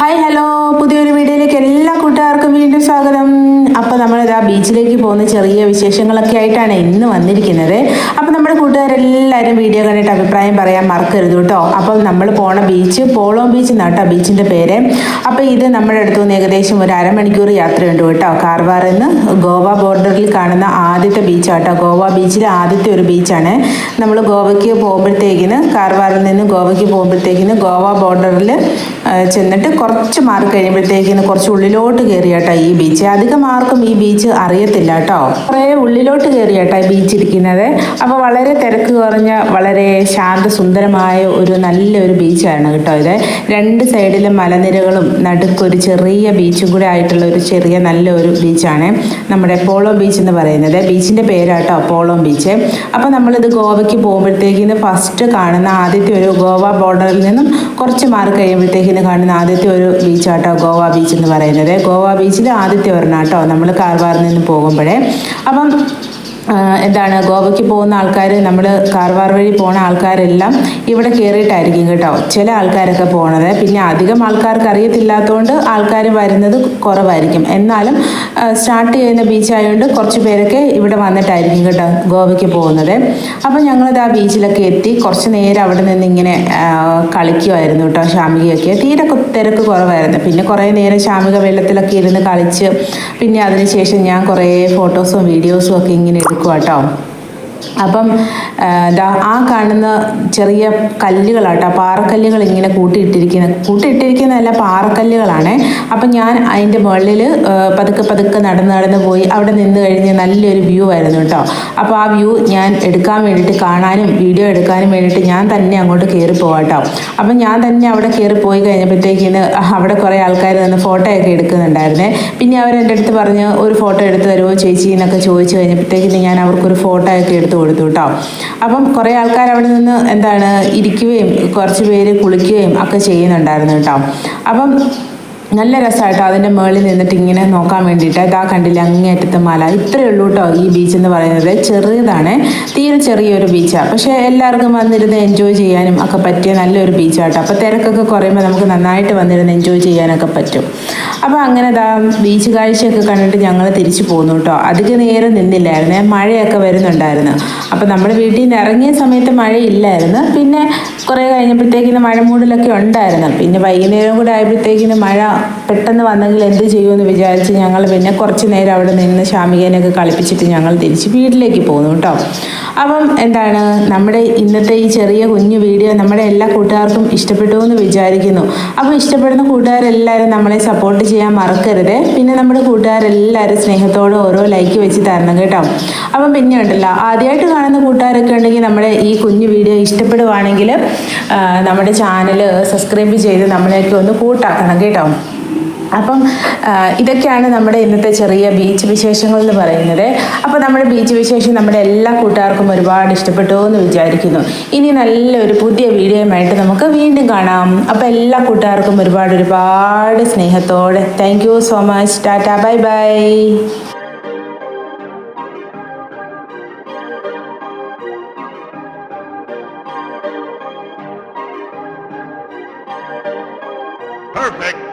Hi hello പുതിയൊരു വീഡിയോയിലേക്ക് എല്ലാ കൂട്ടുകാർക്കും വീണ്ടും സ്വാഗതം. അപ്പോൾ നമ്മളിതാ ബീച്ചിലേക്ക് പോകുന്ന ചെറിയ വിശേഷങ്ങളൊക്കെ ആയിട്ടാണ് ഇന്ന് വന്നിരിക്കുന്നത്. അപ്പോൾ നമ്മുടെ കൂട്ടുകാരെല്ലാവരും വീഡിയോ കണ്ടിട്ട് അഭിപ്രായം പറയാൻ മറക്കരുത് കേട്ടോ. അപ്പോൾ നമ്മൾ പോണ ബീച്ച് പോളോ ബീച്ച് എന്നാട്ടോ ബീച്ചിന്റെ പേര്. അപ്പോൾ ഇത് നമ്മുടെ അടുത്ത് നിന്ന് ഏകദേശം ഒരു അരമണിക്കൂർ യാത്രയുണ്ട് കേട്ടോ. കാർവാറിൽ നിന്ന് ഗോവ ബോർഡറിൽ കാണുന്ന ആദ്യത്തെ ബീച്ചാട്ടോ ഗോവ ബീച്ചിലെ ആദ്യത്തെ ഒരു ബീച്ചാണ് നമ്മൾ ഗോവയ്ക്ക് പോകുമ്പോഴത്തേക്കിന് കാർവാറിൽ നിന്ന് ഗോവയ്ക്ക് പോകുമ്പോഴത്തേക്കിന് ഗോവ ബോർഡറിൽ ചെന്നിട്ട് കുറച്ച് മാറി കഴിയുമ്പോഴത്തേക്കിന് കുറച്ച് ഉള്ളിലോട്ട് കയറി കേട്ടോ ഈ ബീച്ച് അധികം ആർക്കും ഈ ബീച്ച് അറിയത്തില്ല കേട്ടോ കുറേ ഉള്ളിലോട്ട് കയറിയാട്ടാ ഈ ബീച്ച് ഇരിക്കുന്നത്. അപ്പോൾ വളരെ തിരക്ക് കുറഞ്ഞ വളരെ ശാന്തസുന്ദരമായ ഒരു നല്ലൊരു ബീച്ചാണ് കേട്ടോ ഇത്. രണ്ട് സൈഡിലും മലനിരകളും നടുക്കൊരു ചെറിയ ബീച്ചും കൂടെ ആയിട്ടുള്ള ഒരു ചെറിയ നല്ലൊരു ബീച്ചാണ് നമ്മുടെ പോളോ ബീച്ച് എന്ന് പറയുന്നത്. ബീച്ചിന്റെ പേരാട്ടോ പോളോ ബീച്ച് അപ്പോൾ നമ്മളിത് ഗോവയ്ക്ക് പോകുമ്പോഴത്തേക്കിന് ഫസ്റ്റ് കാണുന്ന ആദ്യത്തെ ഒരു ഗോവ ബോർഡറിൽ നിന്നും കുറച്ച് മാറി കഴിയുമ്പോഴത്തേക്കിന് കാണുന്ന ആദ്യത്തെ ഒരു ബീച്ചാട്ടോ ഗോവ ബീച്ച് എന്ന് പറയുന്നത്. ഗോവ ബീച്ചിൽ ആദ്യത്തെ ഒരെണ്ണം കേട്ടോ നമ്മൾ കാർവാറിൽ നിന്ന് പോകുമ്പോഴേ. അപ്പം എന്താണ് ഗോവയ്ക്ക് പോകുന്ന ആൾക്കാർ നമ്മൾ കാർവാർ വഴി പോണ ആൾക്കാരെല്ലാം ഇവിടെ കയറിയിട്ടായിരിക്കും കേട്ടോ. ചില ആൾക്കാരൊക്കെ പോണത്. പിന്നെ അധികം ആൾക്കാർക്ക് അറിയത്തില്ലാത്തതുകൊണ്ട് ആൾക്കാർ വരുന്നത് കുറവായിരിക്കും. എന്നാലും സ്റ്റാർട്ട് ചെയ്യുന്ന ബീച്ച് ആയതുകൊണ്ട് കുറച്ച് പേരൊക്കെ ഇവിടെ വന്നിട്ടായിരിക്കും കേട്ടോ ഗോവയ്ക്ക് പോകുന്നത്. അപ്പോൾ ഞങ്ങളിത് ആ ബീച്ചിലൊക്കെ എത്തി. കുറച്ച് നേരം അവിടെ നിന്ന് ഇങ്ങനെ കളിക്കുമായിരുന്നു കേട്ടോ ശാമികയൊക്കെ തീരെ തിരക്ക് കുറവായിരുന്നു. പിന്നെ കുറേ നേരം ശാമിക വെള്ളത്തിലൊക്കെ ഇരുന്ന് കളിച്ച് പിന്നെ അതിനുശേഷം ഞാൻ കുറേ ഫോട്ടോസും വീഡിയോസും ഒക്കെ ഇങ്ങനെ എടുക്കും കേട്ടോ അപ്പം ആ, കാണുന്ന ചെറിയ കല്ലുകളാട്ടോ പാറക്കല്ലുകൾ ഇങ്ങനെ കൂട്ടിയിട്ടിരിക്കുന്ന കൂട്ടിയിട്ടിരിക്കുന്നതല്ല പാറക്കല്ലുകളാണ്. അപ്പം ഞാൻ അതിന്റെ മുകളിൽ പതുക്കെ പതുക്കെ നടന്ന് നടന്ന് പോയി അവിടെ നിന്ന് കഴിഞ്ഞ് നല്ലൊരു വ്യൂ ആയിരുന്നു കേട്ടോ. അപ്പോൾ ആ വ്യൂ ഞാൻ എടുക്കാൻ വേണ്ടിയിട്ട് കാണാനും വീഡിയോ എടുക്കാനും വേണ്ടിയിട്ട് ഞാൻ തന്നെ അങ്ങോട്ട് കയറി പോകാട്ടോ കേട്ടോ. അപ്പം ഞാൻ തന്നെ അവിടെ കയറി പോയി കഴിഞ്ഞപ്പോഴത്തേക്കിന് അവിടെ കുറേ ആൾക്കാർ നിന്ന് ഫോട്ടോയൊക്കെ എടുക്കുന്നുണ്ടായിരുന്നേ. പിന്നെ അവർ എന്റെ അടുത്ത് പറഞ്ഞ് ഒരു ഫോട്ടോ എടുത്ത് തരുമോ ചേച്ചി? എന്നൊക്കെ ചോദിച്ചു കഴിഞ്ഞപ്പോഴത്തേക്കിന് ഞാൻ അവർക്കൊരു ഫോട്ടോയൊക്കെ എടുത്ത്. കൊടുത്തു കേട്ടോ അപ്പം കുറേ ആൾക്കാർ അവിടെ നിന്ന് എന്താണ് ഇരിക്കുകയും കുറച്ച് പേര് കുളിക്കുകയും ഒക്കെ ചെയ്യുന്നുണ്ടായിരുന്നു കേട്ടോ അപ്പം നല്ല രസമായിട്ടോ അതിന്റെ മുകളിൽ നിന്നിട്ട് ഇങ്ങനെ നോക്കാൻ വേണ്ടിയിട്ട്. ഇതാ കണ്ടില്ല അങ്ങേറ്റത്തെ മല. ഇത്രയേ ഉള്ളൂ കേട്ടോ ഈ ബീച്ച് എന്ന് പറയുന്നത്. ചെറിയതാണ്. തീരെ ചെറിയൊരു ബീച്ചാണ് പക്ഷേ എല്ലാവർക്കും വന്നിരുന്ന് എൻജോയ് ചെയ്യാനും ഒക്കെ പറ്റിയ നല്ലൊരു ബീച്ചാട്ടോ അപ്പോൾ തിരക്കൊക്കെ കുറയുമ്പോൾ നമുക്ക് നന്നായിട്ട് വന്നിരുന്ന് എൻജോയ് ചെയ്യാനൊക്കെ പറ്റും. അപ്പോൾ അങ്ങനെ ഇതാ ബീച്ച് കാഴ്ചയൊക്കെ കണ്ടിട്ട് ഞങ്ങൾ തിരിച്ചു പോന്നു കേട്ടോ അധിക നേരം നിന്നില്ലായിരുന്നേ. മഴയൊക്കെ വരുന്നുണ്ടായിരുന്നു. അപ്പോൾ നമ്മുടെ വീട്ടിൽ നിന്ന് ഇറങ്ങിയ സമയത്ത് മഴയില്ലായിരുന്നു. പിന്നെ കുറേ കഴിഞ്ഞപ്പോഴത്തേക്കിന് മഴ മൂടിലൊക്കെ ഉണ്ടായിരുന്നു. പിന്നെ വൈകുന്നേരം കൂടെ ആയപ്പോഴത്തേക്കിന് മഴ പെട്ടെന്ന് വന്നെങ്കിൽ എന്ത് ചെയ്യുമെന്ന് വിചാരിച്ച് ഞങ്ങൾ പിന്നെ കുറച്ച് നേരം അവിടെ നിന്ന് ശാമികേനെയൊക്കെ കളിപ്പിച്ചിട്ട് ഞങ്ങൾ തിരിച്ച് വീട്ടിലേക്ക് പോന്നു കേട്ടോ. അപ്പം എന്താണ് നമ്മുടെ ഇന്നത്തെ ഈ ചെറിയ കുഞ്ഞു വീഡിയോ നമ്മുടെ എല്ലാ കൂട്ടുകാർക്കും ഇഷ്ടപ്പെട്ടു എന്ന് വിചാരിക്കുന്നു. അപ്പോൾ ഇഷ്ടപ്പെടുന്ന കൂട്ടുകാരെല്ലാവരും നമ്മളെ സപ്പോർട്ട് ചെയ്യാൻ മറക്കരുത്. പിന്നെ നമ്മുടെ കൂട്ടുകാരെല്ലാവരും സ്നേഹത്തോടെ ഓരോ ലൈക്ക് വെച്ച് തരണം കേട്ടോ. അപ്പം പിന്നെ ഉണ്ടല്ലോ ആദ്യമായിട്ട് കാണുന്ന കൂട്ടുകാരൊക്കെ ഉണ്ടെങ്കിൽ നമ്മുടെ ഈ കുഞ്ഞു വീഡിയോ ഇഷ്ടപ്പെടുവാണെങ്കിൽ നമ്മുടെ ചാനൽ സബ്സ്ക്രൈബ് ചെയ്ത് നമ്മളെയൊക്കെ ഒന്ന് കൂട്ടാക്കണം കേട്ടോ. അപ്പം ഇതൊക്കെയാണ് നമ്മുടെ ഇന്നത്തെ ചെറിയ ബീച്ച് വിശേഷങ്ങൾ എന്ന് പറയുന്നത്. അപ്പോൾ നമ്മുടെ ബീച്ച് വിശേഷം നമ്മുടെ എല്ലാ കൂട്ടുകാർക്കും ഒരുപാട് ഇഷ്ടപ്പെട്ടു എന്ന് വിചാരിക്കുന്നു. ഇനി നല്ലൊരു പുതിയ വീഡിയോയുമായിട്ട് നമുക്ക് വീണ്ടും കാണാം. അപ്പോൾ എല്ലാ കൂട്ടുകാർക്കും ഒരുപാട് ഒരുപാട് സ്നേഹത്തോടെ. Thank so much Tata bye bye. Perfect.